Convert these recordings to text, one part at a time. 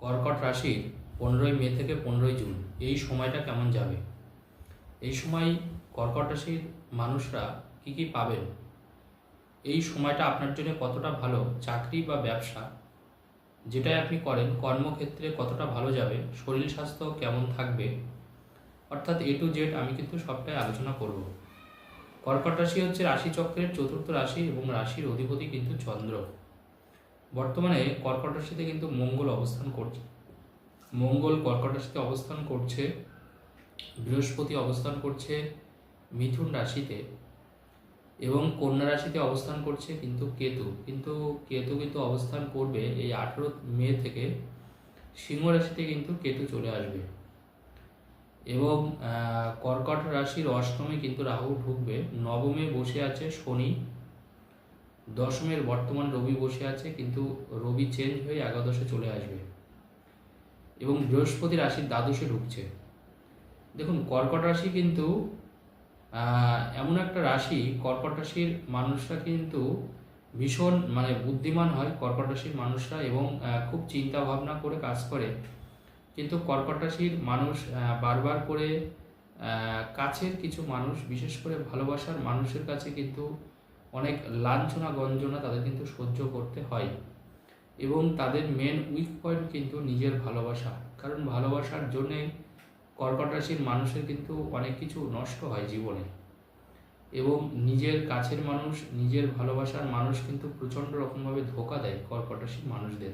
কর্কট রাশির পনেরোই মে থেকে পনেরোই জুন, এই সময়টা কেমন যাবে? এই সময় কর্কট রাশির মানুষরা কি কি পাবেন? এই সময়টা আপনার জন্য কতটা ভালো চাকরি বা ব্যবসা? যেটাই আপনি করেন, কর্মক্ষেত্রে কতটা ভালো যাবে? শরীর স্বাস্থ্য কেমন থাকবে? অর্থাৎ এ টু জেড আমি কিন্তু সবটাই আলোচনা করব। কর্কট রাশি হচ্ছে রাশিচক্রের চতুর্থ রাশি এবং রাশির অধিপতি কিন্তু চন্দ্র। বর্তমানে কর্কট রাশিতে কিন্তু মঙ্গল অবস্থান করছে। মঙ্গল কর্কট রাশিতে অবস্থান করছে, বৃহস্পতি অবস্থান করছে মিথুন রাশিতে এবং কন্যা রাশিতে অবস্থান করছে কিন্তু কেতু। কিন্তু কেতু কিন্তু অবস্থান করবে এই আঠেরো মে থেকে সিংহ রাশিতে কিন্তু কেতু চলে আসবে। এবং কর্কট রাশির অষ্টমে কিন্তু রাহু ঢুকবে। নবমে বসে আছে শনি। দশমের বর্তমান রবি বসে আছে, কিন্তু রবি চেঞ্জ হয়ে একাদশে চলে আসবে। এবং বৃহস্পতি রাশির দ্বাদশে ঢুকছে। দেখুন, কর্কট রাশি কিন্তু এমন একটা রাশি, কর্কট রাশির মানুষরা কিন্তু ভীষণ মানে বুদ্ধিমান হয় কর্কট রাশির মানুষরা এবং খুব চিন্তা ভাবনা করে কাজ করে। কিন্তু কর্কট রাশির মানুষ বারবার করে কাছের কিছু মানুষ, বিশেষ করে ভালোবাসার মানুষের কাছে কিন্তু অনেক লাঞ্ছনা গঞ্জনা তাদের কিন্তু সহ্য করতে হয়। এবং তাদের মেন উইক পয়েন্ট কিন্তু নিজের ভালোবাসা। কারণ ভালোবাসার জন্যে কর্কট রাশির মানুষের কিন্তু অনেক কিছু নষ্ট হয় জীবনে। এবং নিজের কাছের মানুষ, নিজের ভালোবাসার মানুষ কিন্তু প্রচণ্ড রকমভাবে ধোকা দেয় কর্কট রাশির মানুষদের।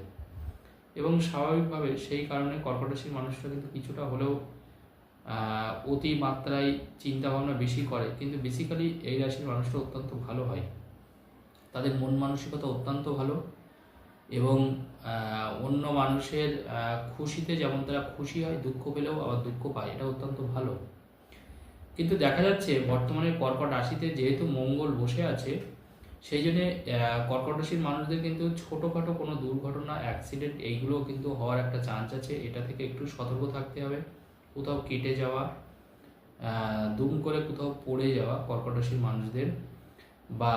এবং স্বাভাবিকভাবে সেই কারণে কর্কট রাশির মানুষরা কিন্তু কিছুটা হলেও আহ, অতি মাত্রায় চিন্তা ভাবনা বেশি করে। কিন্তু বেসিক্যালি এই রাশির মানুষরা অত্যন্ত ভালো হয়। তাদের মন মানসিকতা অত্যন্ত ভালো এবং অন্য মানুষের খুশিতে যেমন তারা খুশি হয় দুঃখ পেলেও আবার দুঃখ পায়। এটা অত্যন্ত ভালো। কিন্তু দেখা যাচ্ছে বর্তমানে কর্কট রাশিতে যেহেতু মঙ্গল বসে আছে সেই জন্যে কর্কট রাশির মানুষদের কিন্তু ছোটোখাটো কোনো দুর্ঘটনা অ্যাক্সিডেন্ট এইগুলো কিন্তু হওয়ার একটা চান্স আছে। এটা থেকে একটু সতর্ক থাকতে হবে। কোথাও কেটে যাওয়া দুম করে কোথাও পড়ে যাওয়া কর্কট রাশির মানুষদের বা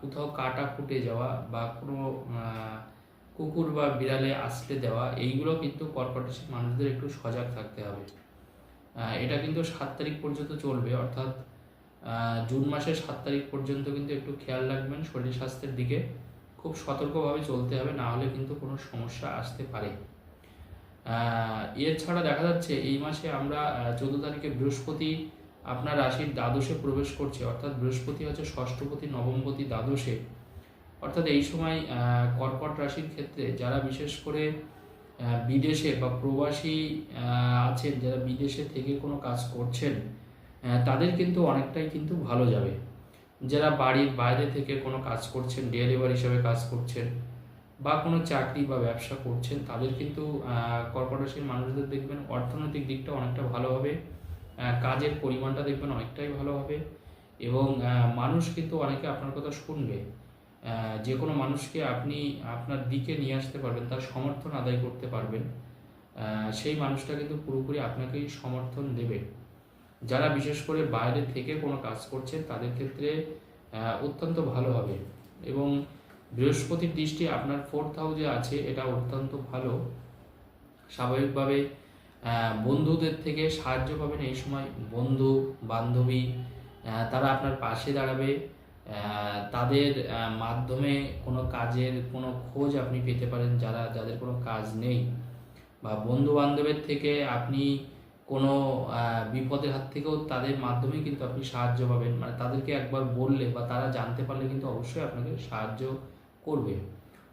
কোথাও কাটা ফুটে যাওয়া বা কোনো কুকুর বা বিড়ালে আসলে দেওয়া, এইগুলো কিন্তু কর্কট রাশির মানুষদের একটু সজাগ থাকতে হবে। এটা কিন্তু সাত তারিখ পর্যন্ত চলবে, অর্থাৎ জুন মাসের সাত তারিখ পর্যন্ত কিন্তু একটু খেয়াল রাখবেন শরীর স্বাস্থ্যের দিকে। খুব সতর্কভাবে চলতে হবে, না হলে কিন্তু কোনো সমস্যা আসতে পারে। এছাড়া দেখা যাচ্ছে এই মাসে আমরা চোদ্দ তারিখে বৃহস্পতি আপনার রাশির দ্বাদশে প্রবেশ করছে, অর্থাৎ বৃহস্পতি হচ্ছে ষষ্ঠপতি, নবমপতি, দ্বাদশে। অর্থাৎ এই সময় কর্কট রাশির ক্ষেত্রে যারা বিশেষ করে বিদেশে বা প্রবাসী আছেন, যারা বিদেশে থেকে কোনো কাজ করছেন তাদের কিন্তু অনেকটাই কিন্তু ভালো যাবে। যারা বাড়ির বাইরে থেকে কোনো কাজ করছেন, ডেলিভারি হিসাবে কাজ করছেন বা কোনো চাকরি বা ব্যবসা করছেন, তাদের কিন্তু কর্পোরেশন মানুষদের দেখবেন অর্থনৈতিক দিকটা অনেকটা ভালো হবে কাজের পরিমাণটা দেখবেন অনেকটাই ভালো হবে এবং মানুষ কিন্তু অনেকে আপনার কথা শুনবে যে কোনো মানুষকে আপনি আপনার দিকে নিয়ে আসতে পারবেন, তার সমর্থন আদায় করতে পারবেন সেই মানুষটা কিন্তু পুরোপুরি আপনাকেই সমর্থন দেবে। যারা বিশেষ করে বাইরে থেকে কোনো কাজ করছেন, তাদের ক্ষেত্রে অত্যন্ত ভালো হবে এবং বৃহস্পতির দৃষ্টি আপনার ফোর্থ হাউসে আছে, এটা অত্যন্ত ভালো। স্বাভাবিকভাবে বন্ধুদের থেকে সাহায্য পাবেন এই সময় বন্ধু, বান্ধবী তারা আপনার পাশে দাঁড়াবে। তাদের মাধ্যমে কোনো কাজের কোনো খোঁজ আপনি পেতে পারেন যারা, যাদের কোনো কাজ নেই। বা বন্ধু বান্ধবের থেকে আপনি কোনো বিপদের হাত থেকেও তাদের মাধ্যমেই কিন্তু আপনি সাহায্য পাবেন। মানে তাদেরকে একবার বললে বা তারা জানতে পারলে কিন্তু অবশ্যই আপনাকে সাহায্য করবে।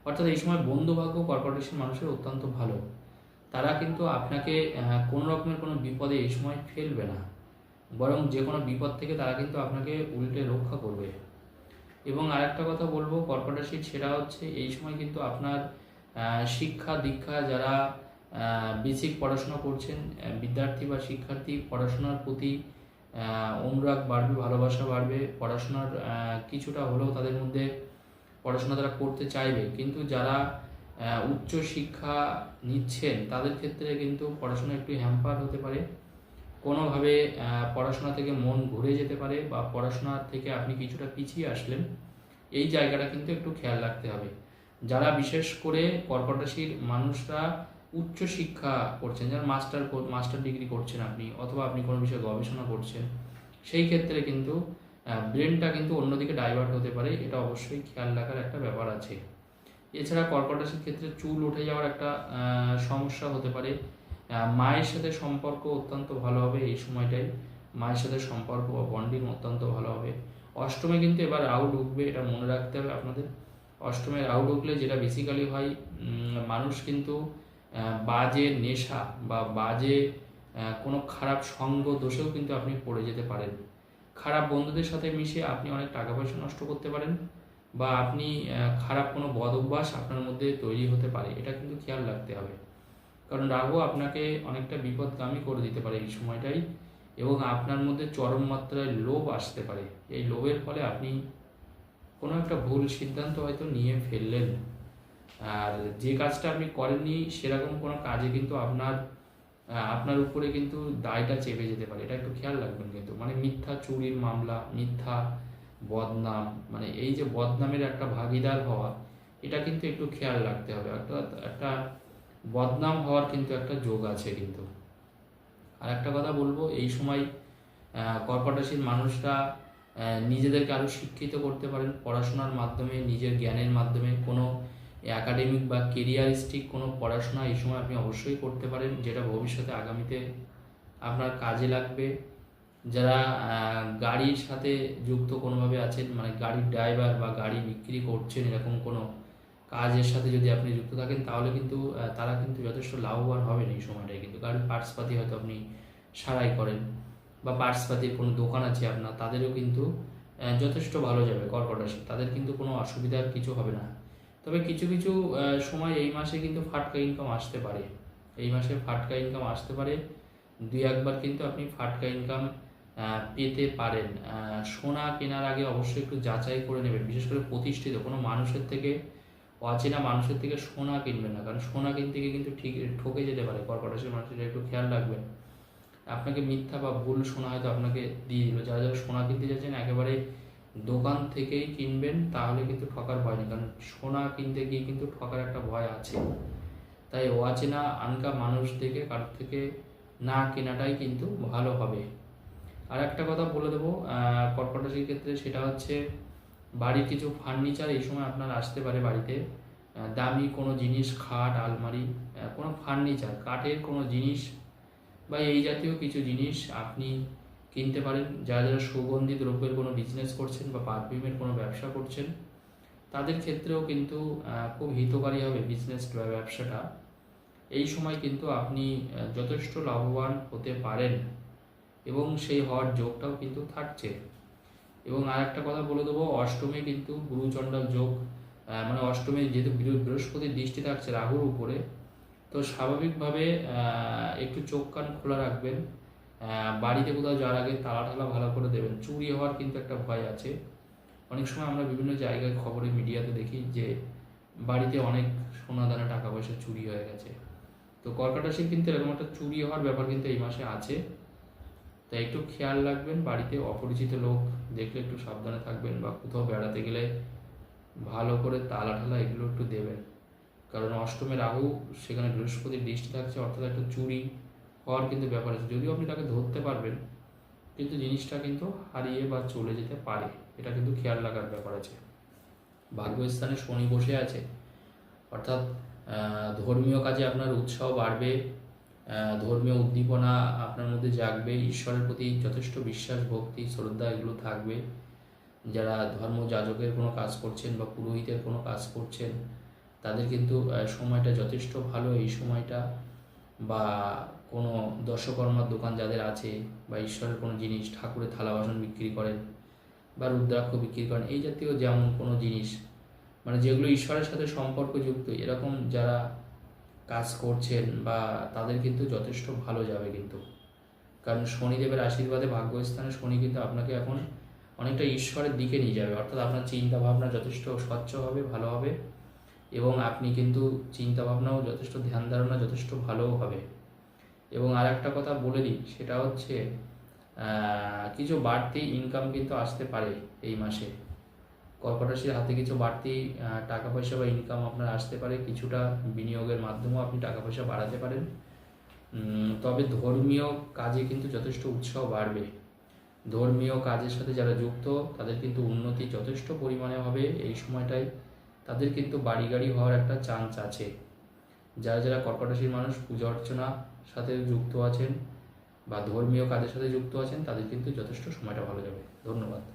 অর্থাৎ এই সময় বন্ধু ভাগ্য কর্কট মানুষের অত্যন্ত ভালো। তারা কিন্তু আপনাকে কোনো রকমের কোনো বিপদে এই সময় ফেলবে না। বরং যে কোনো বিপদ থেকে তারা কিন্তু আপনাকে উল্টে রক্ষা করবে। এবং আরেকটা কথা বলব কর্কট রাশির সেরা হচ্ছে এই সময় কিন্তু আপনার শিক্ষা দীক্ষা যারা বেসিক পড়াশোনা করছেন বিদ্যার্থী বা শিক্ষার্থী, পড়াশোনার প্রতি অনুরাগ বাড়বে, ভালোবাসা বাড়বে। পড়াশোনার কিছুটা হলেও তাদের মধ্যে পড়াশোনা তারা করতে চাইবে, কিন্তু যারা উচ্চ শিক্ষা নিচ্ছেন, তাদের ক্ষেত্রে কিন্তু পড়াশোনা একটু হ্যাম্পার হতে পারে। কোনোভাবে পড়াশোনা থেকে মন ঘুরে যেতে পারে বা পড়াশোনা থেকে আপনি কিছুটা পিছিয়ে আসলেন, এই জায়গাটা কিন্তু একটু খেয়াল রাখতে হবে। যারা বিশেষ করে কর্কট রাশির মানুষরা উচ্চ শিক্ষা করছেন, যারা মাস্টার মাস্টার ডিগ্রি করছেন আপনি, অথবা আপনি কোনো বিষয়ে গবেষণা করছেন, সেই ক্ষেত্রে কিন্তু ব্রেনটা কিন্তু অন্যদিকে ডাইভার্ট হতে পারে, এটা অবশ্যই খেয়াল রাখার একটা ব্যাপার আছে। এছাড়া কর্কট রাশির ক্ষেত্রে চুল উঠে যাওয়ার একটা সমস্যা হতে পারে। মায়ের সাথে সম্পর্ক অত্যন্ত ভালো হবে এই সময়টাই মায়ের সাথে সম্পর্ক বা বন্ডিং অত্যন্ত ভালো হবে। অষ্টমে কিন্তু এবার রাহু ঢুকবে এটা মনে রাখতে হবে আপনাদের। অষ্টমে রাহু ঢুকলে যেটা বেসিক্যালি হয় মানুষ কিন্তু বাজে নেশা বা বাজে কোনো খারাপ সঙ্গ দোষেও কিন্তু আপনি পড়ে যেতে পারেন। খারাপ বন্ধুদের সাথে মিশে আপনি অনেক টাকা পয়সা নষ্ট করতে পারেন বা আপনি খারাপ কোনো বদ অভ্যাস আপনার মধ্যে তৈরি হতে পারে, এটা কিন্তু খেয়াল রাখতে হবে। কারণ রাহু আপনাকে অনেকটা বিপদগামী করে দিতে পারে এই সময়টাই এবং আপনার মধ্যে চরম মাত্রায় লোভ আসতে পারে। এই লোভের ফলে আপনি কোনো একটা ভুল সিদ্ধান্ত হয়তো নিয়ে ফেললেন। আর যে কাজটা আপনি করেননি সেরকম কোনো কাজে কিন্তু আপনার আপনার উপরে কিন্তু দায়টা চেপে যেতে পারে। এটা একটু খেয়াল রাখবেন কিন্তু। মানে মিথ্যা চুরির মামলা, মিথ্যা বদনাম মানে এই যে বদনামের একটা ভাগিদার হওয়া, এটা কিন্তু একটু খেয়াল রাখতে হবে। একটা একটা বদনাম হওয়ার কিন্তু একটা যোগ আছে কিন্তু। আর একটা কথা বলব, এই সময় রাশির মানুষরা নিজেদেরকে আরও শিক্ষিত করতে পারেন। পড়াশোনার মাধ্যমে, নিজের জ্ঞানের মাধ্যমে কোনো একাডেমিক বা কেরিয়ারিস্টিক কোনো পড়াশোনা এই সময় আপনি অবশ্যই করতে পারেন, যেটা ভবিষ্যতে আগামীতে আপনার কাজে লাগবে। যারা গাড়ির সাথে যুক্ত কোনোভাবে আছেন মানে গাড়ির ড্রাইভার বা গাড়ি বিক্রি করছেন এরকম কোনো কাজের সাথে যদি আপনি যুক্ত থাকেন, তাহলে কিন্তু তারা কিন্তু যথেষ্ট লাভবান হবেন এই সময়টায় কিন্তু। গাড়ির পার্টসপাতি হয়তো আপনি সারাই করেন বা পার্টসপাতির কোনো দোকান আছে আপনার, তাদেরও কিন্তু যথেষ্ট ভালো যাবে কর্কট রাশি। তাদের কিন্তু কোনো অসুবিধার কিছু হবে না। তবে কিছু কিছু সময় এই মাসে কিন্তু ফাটকা ইনকাম আসতে পারে। এই মাসে ফাটকা ইনকাম আসতে পারে। দুই একবার কিন্তু আপনি ফাটকা ইনকাম পেতে পারেন। সোনা কেনার আগে অবশ্যই একটু যাচাই করে নেবেন। বিশেষ করে প্রতিষ্ঠিত, কোনো মানুষের থেকে, অচেনা মানুষের থেকে সোনা কিনবেন না। কারণ সোনা কিনতে গিয়ে কিন্তু ঠিক, ঠকে যেতে পারে। কর্কট রাশির মানুষের একটু খেয়াল রাখবেন। আপনাকে মিথ্যা বা ভুল সোনা হয়তো আপনাকে দিয়ে দিল। যারা যারা সোনা কিনতে যাচ্ছেন, একেবারে দোকান থেকেই কিনবেন তাহলে কিন্তু ঠকার ভয় নেই। কারণ সোনা কিনতে গিয়ে কিন্তু ঠকার একটা ভয় আছে। তাই অচেনা আনকা মানুষ থেকে কারোর থেকে না কেনাটাই কিন্তু ভালো হবে। আর একটা কথা বলে দেবো আহ, ক্ষেত্রে সেটা হচ্ছে বাড়ির কিছু ফার্নিচার এই সময় আপনার আসতে পারে বাড়িতে। দামি কোনো জিনিস খাট আলমারি কোনো ফার্নিচার কাঠের কোনো জিনিস বা এই জাতীয় কিছু জিনিস আপনি কিনতে পারেন। যারা যারা সুগন্ধি দ্রব্যের কোনো বিজনেস করছেন বা পারফিউমের কোনো ব্যবসা করছেন, তাদের ক্ষেত্রেও কিন্তু খুব হিতকারী হবে বিজনেস বা ব্যবসাটা। এই সময় কিন্তু আপনি যথেষ্ট লাভবান হতে পারেন এবং সেই হওয়ার যোগটাও কিন্তু থাকছে। এবং আর একটা কথা বলে দেবো, অষ্টমে কিন্তু গুরুচণ্ডাল যোগ মানে অষ্টমে যেহেতু বৃহ- বৃহস্পতির দৃষ্টি থাকছে রাহুর উপরে, তো স্বাভাবিকভাবে একটু চোখ কান খোলা রাখবেন। বাড়িতে কোথাও যাওয়ার আগে তালা টালা ভালো করে দেবেন। চুরি হওয়ার কিন্তু একটা ভয় আছে। অনেক সময় আমরা বিভিন্ন জায়গায় খবরে, মিডিয়াতে দেখি যে বাড়িতে অনেক সোনা দানা টাকা পয়সা চুরি হয়ে গেছে। তো কর্কট রাশির কিন্তু এরকম একটা চুরি হওয়ার ব্যাপার কিন্তু এই মাসে আছে। তাই একটু খেয়াল রাখবেন, বাড়িতে অপরিচিত লোক দেখলে একটু সাবধানে থাকবেন বা কোথাও বেড়াতে গেলে ভালো করে তালা ঠালা এগুলো একটু দেবেন। কারণ অষ্টমে রাহু, সেখানে বৃহস্পতির দৃষ্টি থাকছে, অর্থাৎ একটা চুরি হওয়ার কিন্তু ব্যাপার আছে। যদিও আপনি তাকে ধরতে পারবেন, কিন্তু জিনিসটা কিন্তু হারিয়ে বা চলে যেতে পারে। এটা কিন্তু খেয়াল রাখার ব্যাপার আছে। ভাগ্যস্থানে শনি বসে আছে, অর্থাৎ ধর্মীয় কাজে আপনার উৎসাহ বাড়বে ধর্মীয় উদ্দীপনা আপনার মধ্যে জাগবে, ঈশ্বরের প্রতি যথেষ্ট বিশ্বাস, ভক্তি, শ্রদ্ধা এগুলো থাকবে। যারা ধর্ম যাজকের কোনো কাজ করছেন বা পুরোহিতের কোনো কাজ করছেন, তাদের কিন্তু সময়টা যথেষ্ট ভালো। এই সময়টা বা কোনো দশকর্মার দোকান যাদের আছে বা ঈশ্বরের কোনো জিনিস ঠাকুরের থালা বাসন বিক্রি করেন বা রুদ্রাক্ষ বিক্রি করেন, এই জাতীয় যেমন কোনো জিনিস মানে যেগুলো ঈশ্বরের সাথে সম্পর্কযুক্ত, এরকম যারা কাজ করছেন বা তাদের কিন্তু যথেষ্ট ভালো যাবে কিন্তু। কারণ শনিদেবের আশীর্বাদে ভাগ্যস্থানে শনি কিন্তু আপনাকে এখন অনেকটা ঈশ্বরের দিকে নিয়ে যাবে, অর্থাৎ আপনার চিন্তা ভাবনা যথেষ্ট স্বচ্ছ হবে, ভালো হবে এবং আপনি কিন্তু চিন্তা ভাবনাও যথেষ্ট, ধ্যান ধারণা যথেষ্ট ভালোও হবে। এবং আর একটা কথা বলে দিই, সেটা হচ্ছে কিছু বাড়তি ইনকাম কিন্তু আসতে পারে এই মাসে। কর্কট রাশির হাতে কিছু বাড়তি টাকা পয়সা বা ইনকাম আপনার আসতে পারে, কিছুটা বিনিয়োগের মাধ্যমেও আপনি টাকা পয়সা বাড়াতে পারেন। তবে ধর্মীয় কাজে কিন্তু যথেষ্ট উৎসাহ বাড়বে। ধর্মীয় কাজের সাথে যারা যুক্ত, তাদের কিন্তু উন্নতি যথেষ্ট পরিমাণে হবে এই সময়টায়। তাদের কিন্তু বাড়ি গাড়ি হওয়ার একটা চান্স আছে। যারা যারা কর্কট রাশির মানুষ পূজা অর্চনার সাথে যুক্ত আছেন বা ধর্মীয় কাজের সাথে যুক্ত আছেন, তাদের কিন্তু যথেষ্ট সময়টা ভালো যাবে। ধন্যবাদ।